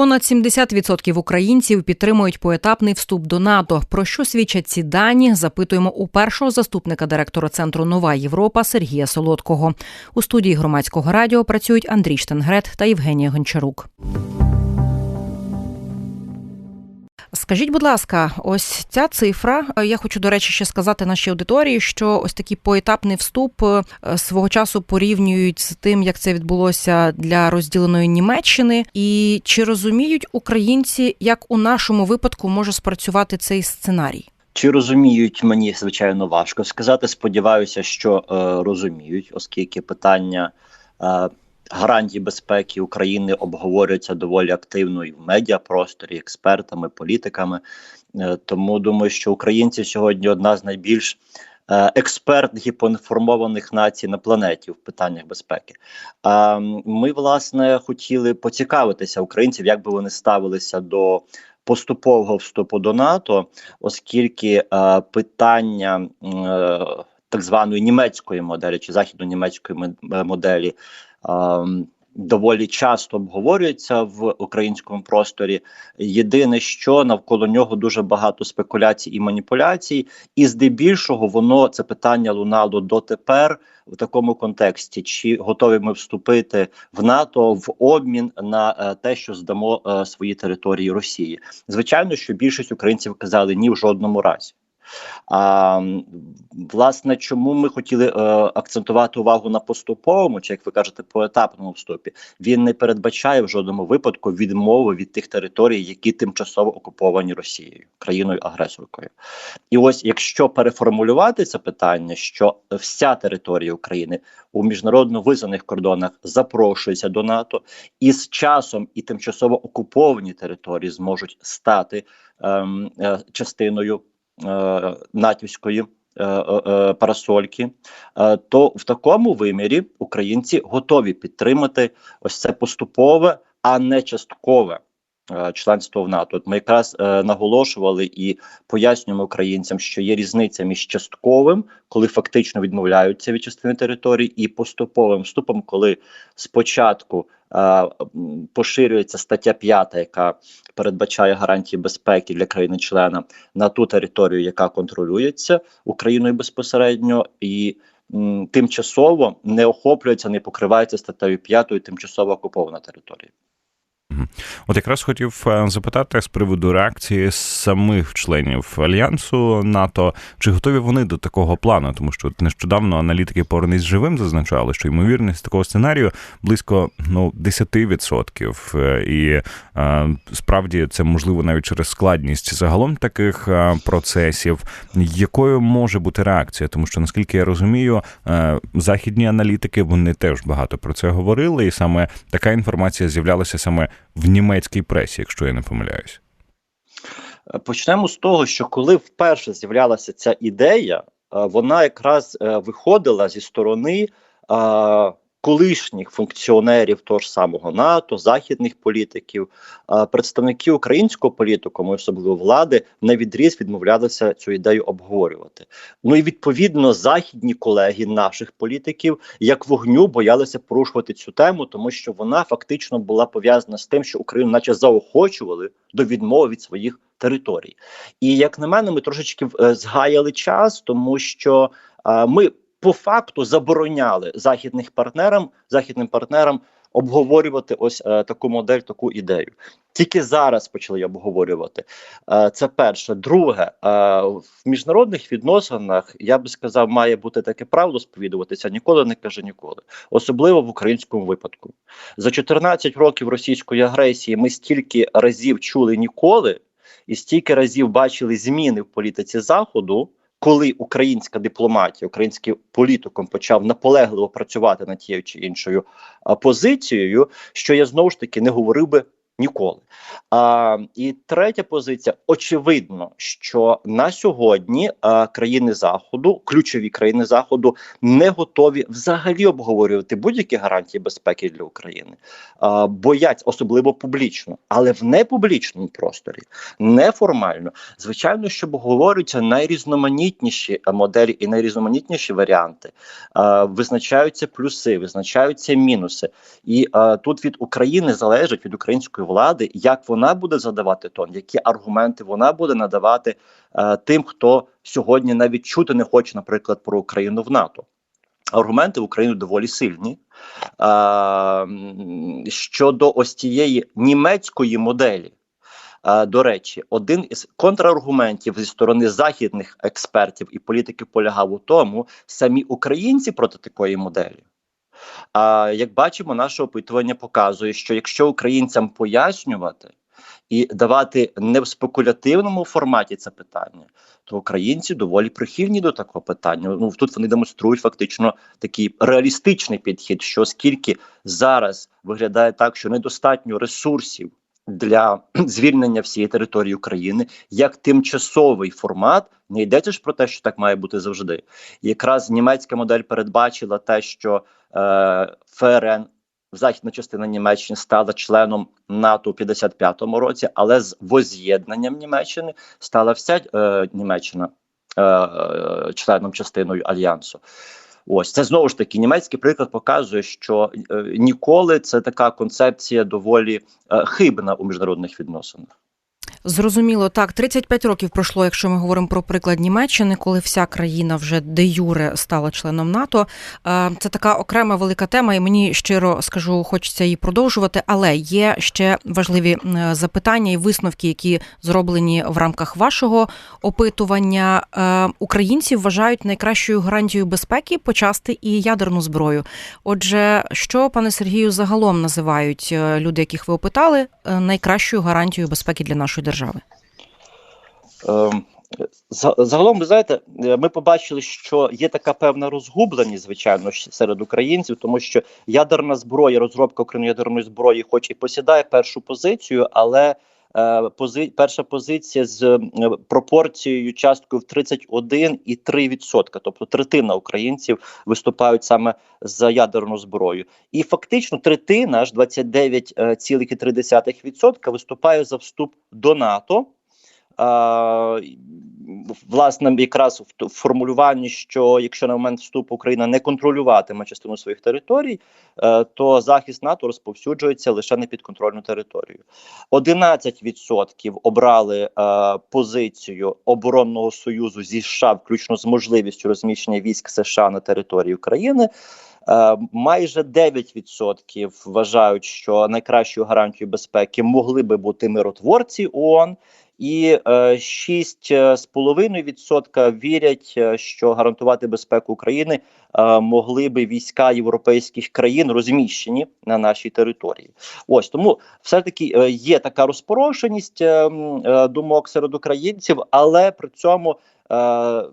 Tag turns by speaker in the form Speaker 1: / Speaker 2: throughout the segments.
Speaker 1: Понад 70% українців підтримують поетапний вступ до НАТО. Про що свідчать ці дані? Запитуємо у першого заступника директора центру Нова Європа Сергія Солодкого. У студії громадського радіо працюють Андрій Штенгрет та Євгенія Гончарук. Скажіть, будь ласка, ось ця цифра. Я хочу, до речі, ще сказати нашій аудиторії, що ось такий поетапний вступ е, свого часу порівнюють з тим, як це відбулося для розділеної Німеччини, і чи розуміють українці, як у нашому випадку може спрацювати цей сценарій?
Speaker 2: Чи розуміють мені звичайно важко сказати? Сподіваюся, що е, розуміють, оскільки питання е, гарантій безпеки України обговорюються доволі активно і в медіапросторі, експертами, політиками. Е, тому думаю, що українці сьогодні одна з найбільш е, експертних і поінформованих націй на планеті в питаннях безпеки. Ми власне хотіли поцікавитися українців, як би вони ставилися до. Поступового вступу до НАТО, оскільки е, питання так званої німецької моделі чи західно-німецької моделі доволі часто обговорюється в українському просторі. Єдине, що навколо нього дуже багато спекуляцій і маніпуляцій, і здебільшого воно це питання лунало дотепер в такому контексті: чи готові ми вступити в НАТО в обмін на е, те, що здамо е, свої території Росії? Звичайно, що більшість українців казали ні в жодному разі. А власне, чому ми хотіли е, акцентувати увагу на поступовому, чи як ви кажете, поетапному вступі? Він не передбачає в жодному випадку відмови від тих територій, які тимчасово окуповані Росією, країною агресоркою. І ось якщо переформулювати це питання, що вся територія України у міжнародно визнаних кордонах запрошується до НАТО, і з часом і тимчасово окуповані території зможуть стати ем, е, частиною. Е, натівської е, е, парасольки, то в такому вимірі українці готові підтримати ось це поступове, а не часткове. Членство в НАТО, От ми якраз е, наголошували і пояснюємо українцям, що є різниця між частковим, коли фактично відмовляються від частини території, і поступовим вступом, коли спочатку поширюється стаття 5, яка передбачає гарантії безпеки для країни-члена на ту територію, яка контролюється Україною безпосередньо, і тимчасово не охоплюється, не покривається статтею 5 тимчасово окупована територія.
Speaker 3: От якраз хотів е, запитати з приводу реакції самих членів альянсу НАТО, чи готові вони до такого плану? Тому що нещодавно аналітики «Повернись живим зазначали, що ймовірність такого сценарію близько ну 10%. Е, і е, справді це можливо навіть через складність загалом таких процесів. Якою може бути реакція? Тому що наскільки я розумію, західні аналітики вони теж багато про це говорили, і саме така інформація з'являлася саме в німецькій пресі, якщо я не помиляюсь?
Speaker 2: Почнемо з того, що коли вперше з'являлася ця ідея, е, вона якраз е, виходила зі сторони колишніх функціонерів того ж самого НАТО, західних політиків, представники українського політику, особливо влади, на відріз відмовлялися цю ідею обговорювати. Ну і відповідно західні колеги наших політиків як вогню боялися порушувати цю тему, тому що вона фактично була пов'язана з тим, що Україну, наче заохочували до відмови від своїх територій. І як на мене, ми трошечки е, згаяли час, тому що е, ми по факту забороняли західних партнерам західним партнерам обговорювати ось е, таку модель, таку ідею. Тільки зараз почали обговорювати. Е, це перше. Друге, е, в міжнародних відносинах я би сказав, має бути таке правило сповідуватися ніколи не каже ніколи, особливо в українському випадку. За 14 років російської агресії ми стільки разів чули ніколи, і стільки разів бачили зміни в політиці заходу коли українська дипломатія, український політиком почав наполегливо працювати над тією чи іншою позицією, що я знову ж таки не говорив би ніколи. А, І третя позиція: очевидно, що на сьогодні а, країни заходу, ключові країни заходу, не готові взагалі обговорювати будь-які гарантії безпеки для України, а, бояться особливо публічно, але в непублічному просторі, неформально, звичайно, що обговорюються найрізноманітніші моделі і найрізноманітніші варіанти, а, визначаються плюси, визначаються мінуси, і а, тут від України залежить від української влади, як вона буде задавати тон, які аргументи вона буде надавати е, тим, хто сьогодні навіть чути не хоче, наприклад, про Україну в НАТО. Аргументи в Україні доволі сильні. М, щодо ось цієї німецької моделі, а, до речі, один із контраргументів зі сторони західних експертів і політиків полягав у тому, самі українці проти такої моделі. А як бачимо, наше опитування показує, що якщо українцям пояснювати і давати не в спекулятивному форматі це питання, то українці доволі прихильні до такого питання. Ну тут вони демонструють фактично такий реалістичний підхід, що оскільки зараз виглядає так, що недостатньо ресурсів для звільнення всієї території України як тимчасовий формат, не йдеться ж про те, що так має бути завжди. Якраз німецька модель передбачила те, що е, ФРН. Західна частина Німеччини стала членом НАТО у 55-му році, але з воз'єднанням Німеччини стала вся е, Німеччина е, е, членом частиною альянсу. Ось це знову ж таки німецький приклад показує, що е, ніколи це така концепція доволі е, хибна у міжнародних відносинах.
Speaker 1: Зрозуміло, так 35 років пройшло, якщо ми говоримо про приклад Німеччини, коли вся країна вже де юре стала членом НАТО. Е, Це така окрема велика тема, і мені щиро скажу, хочеться її продовжувати. Але є ще важливі е, запитання і висновки, які зроблені в рамках вашого опитування. Е, Українці вважають найкращою гарантією безпеки почасти і ядерну зброю. Отже, що пане Сергію загалом називають люди, яких ви опитали, найкращою гарантією безпеки для нашої держави?
Speaker 2: Ем, за- Загалом, ви знаєте, е, ми побачили, що є така певна розгубленість, звичайно, серед українців, тому що ядерна зброя, розробка окремої ядерної зброї, хоч і посідає першу позицію, але пози, перша позиція з е, пропорцією часткою в 31,3%, тобто третина українців виступають саме за ядерну зброю, і фактично третина аж 29,3% виступає за вступ до НАТО. Власне, якраз в формулюванні, що якщо на момент вступу Україна не контролюватиме частину своїх територій, е, то захист НАТО розповсюджується лише на підконтрольну територію. 11% обрали е, позицію оборонного союзу зі США, включно з можливістю розміщення військ США на території України. Е, Майже 9% вважають, що найкращою гарантією безпеки могли би бути миротворці ООН, і е, 6,5% вірять, е, що гарантувати безпеку України е, могли би війська європейських країн розміщені на нашій території. Ось тому все таки е, є така розпорошеність е, е, думок серед українців, але при цьому. Е,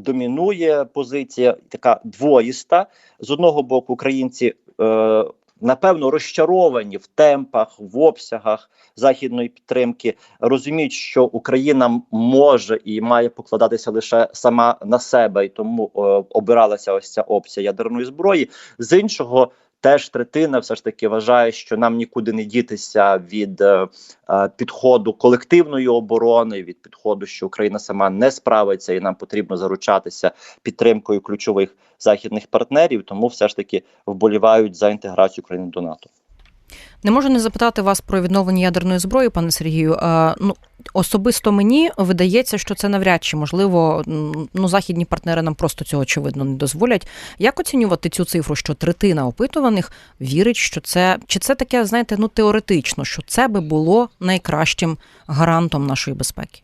Speaker 2: Домінує позиція така двоїста. З одного боку, українці е, напевно розчаровані в темпах, в обсягах західної підтримки, розуміють, що Україна може і має покладатися лише сама на себе, і тому е, обиралася ось ця опція ядерної зброї. З іншого. Теж третина все ж таки вважає, що нам нікуди не дітися від е, е, підходу колективної оборони, від підходу, що Україна сама не справиться, і нам потрібно заручатися підтримкою ключових західних партнерів. Тому все ж таки вболівають за інтеграцію України до НАТО.
Speaker 1: Не можу не запитати вас про відновлення ядерної зброї, пане Сергію. А, ну особисто мені видається, що це навряд чи можливо. Ну, західні партнери нам просто цього очевидно не дозволять. Як оцінювати цю цифру, що третина опитуваних вірить, що це чи це таке, знаєте, ну теоретично, що це би було найкращим гарантом нашої безпеки?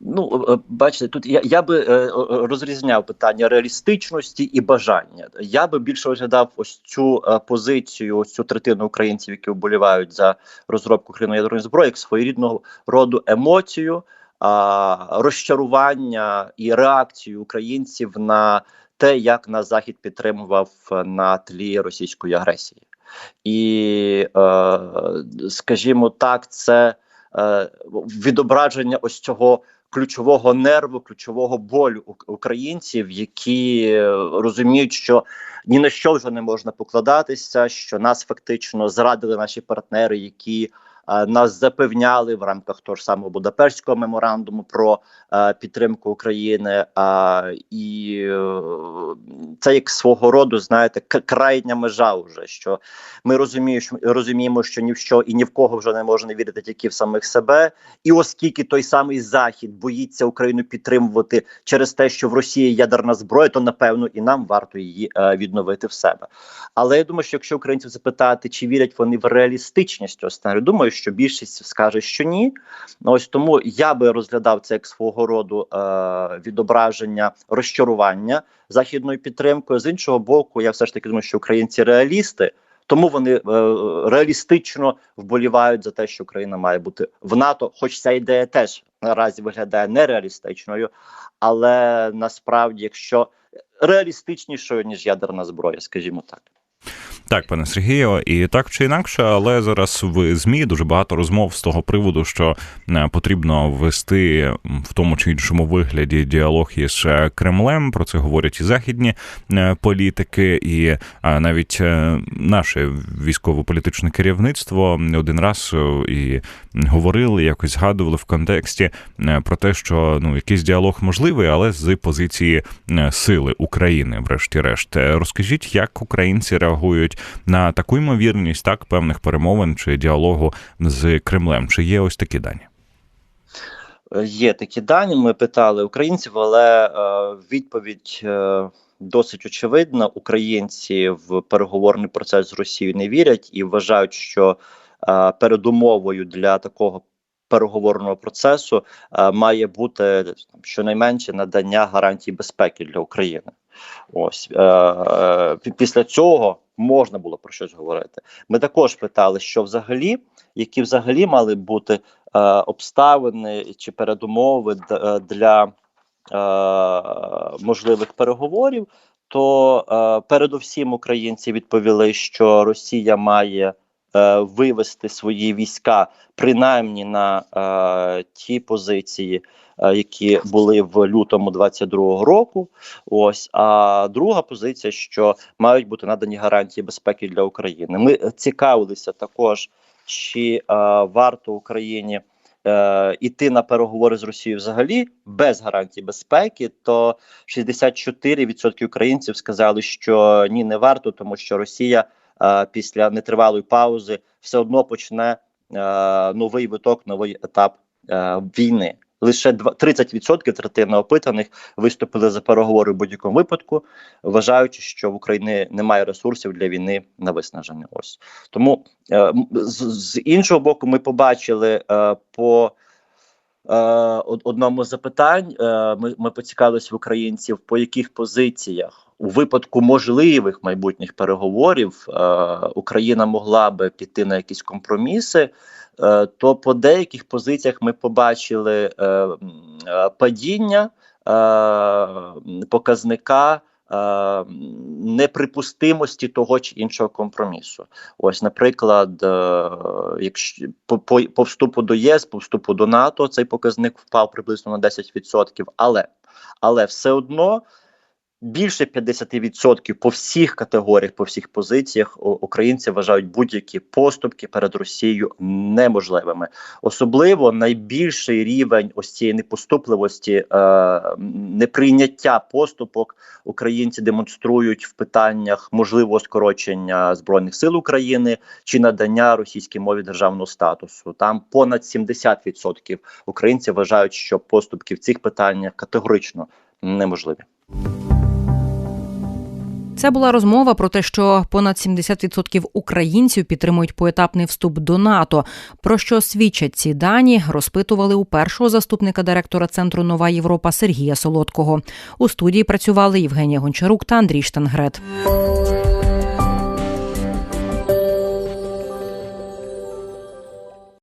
Speaker 2: Ну, е, бачите, тут я, я би е, е, розрізняв питання реалістичності і бажання. Я би більше розглядав ось цю е, позицію, ось цю третину українців, які вболівають за розробку ядерної зброї, як своєрідного роду емоцію, розчарування і реакцію українців на те, як нас захід підтримував е, на тлі російської агресії, і е, скажімо так, це е, відображення ось цього ключового нерву, ключового болю українців, які е, розуміють, що ні на що вже не можна покладатися, що нас фактично зрадили наші партнери, які Е, нас запевняли в рамках того ж самого Будапештського меморандуму про е, підтримку України. І е, це як свого роду, знаєте, крайня межа вже що ми розуміємо, розуміємо, що ні в що і ні в кого вже не можна вірити тільки в самих себе. І оскільки той самий захід боїться Україну підтримувати через те, що в Росії ядерна зброя, то напевно і нам варто її е, відновити в себе. Але я думаю, що якщо українців запитати, чи вірять вони в реалістичність цього сценарію, думаю, що більшість скаже, що ні. Ось тому я би розглядав це як свого роду е, відображення розчарування західною підтримкою. З іншого боку, я все ж таки думаю, що українці реалісти. Тому вони е, реалістично вболівають за те, що Україна має бути в НАТО. Хоч ця ідея теж наразі виглядає нереалістичною, але насправді, якщо реалістичнішою ніж ядерна зброя, скажімо так.
Speaker 3: Так, пане Сергію, і так чи інакше, але зараз в змі дуже багато розмов з того приводу, що е, потрібно вести в тому чи іншому вигляді діалог із е, Кремлем. Про це говорять і західні е, політики, і навіть наше військово-політичне керівництво не один раз і говорили, якось згадували в контексті про те, що ну якийсь діалог можливий, але з позиції сили України, врешті-решт. Розкажіть, як українці реагують на таку ймовірність так певних перемовин чи діалогу з Кремлем? Чи є ось такі дані?
Speaker 2: Є такі дані. Ми питали українців, але е, відповідь е, досить очевидна. Українці в переговорний процес з Росією не вірять і вважають, що е, передумовою для такого переговорного процесу е, має бути щонайменше надання гарантій безпеки для України. Ось е, після цього можна було про щось говорити. Ми також питали, що взагалі, які взагалі мали бути е, обставини чи передумови е, для е, можливих переговорів, то е, передусім українці відповіли, що Росія має вивести свої війська принаймні на е, ті позиції, е, які були в лютому 22-го року. Ось а друга позиція, що мають бути надані гарантії безпеки для України. Ми е, цікавилися також, чи е, варто Україні е, іти на переговори з Росією взагалі без гарантій безпеки, то 64% українців сказали, що ні, не варто, тому що Росія е, після нетривалої паузи все одно почне е, новий виток, новий етап е, війни. Лише два- 30% третина опитаних виступили за переговори в будь-якому випадку, вважаючи, що в Україні немає ресурсів для війни на виснаження. Ось тому е, з, з іншого боку, ми побачили е, по е, одному з запитань. Е, ми, ми поцікавилися в українців, по яких позиціях у випадку можливих майбутніх переговорів е, Україна могла би піти на якісь компроміси. Е, то по деяких позиціях ми побачили е, е, падіння е, показника. Е, Неприпустимості того чи іншого компромісу. Ось, наприклад, е, якщо по, по, по вступу до ЄС, по вступу до НАТО, цей показник впав приблизно на 10%, але, але все одно більше 50% по всіх категоріях, по всіх позиціях українці вважають будь-які поступки перед Росією неможливими. Особливо найбільший рівень ось цієї непоступливості, е, неприйняття поступок українці демонструють в питаннях можливого скорочення збройних сил України чи надання російській мові державного статусу. Там понад 70% українців вважають, що поступки в цих питаннях категорично неможливі.
Speaker 1: Це була розмова про те, що понад 70% українців підтримують поетапний вступ до НАТО. Про що свідчать ці дані, розпитували у першого заступника директора центру Нова Європа Сергія Солодкого. У студії працювали Євгенія Гончарук та Андрій Штангрет.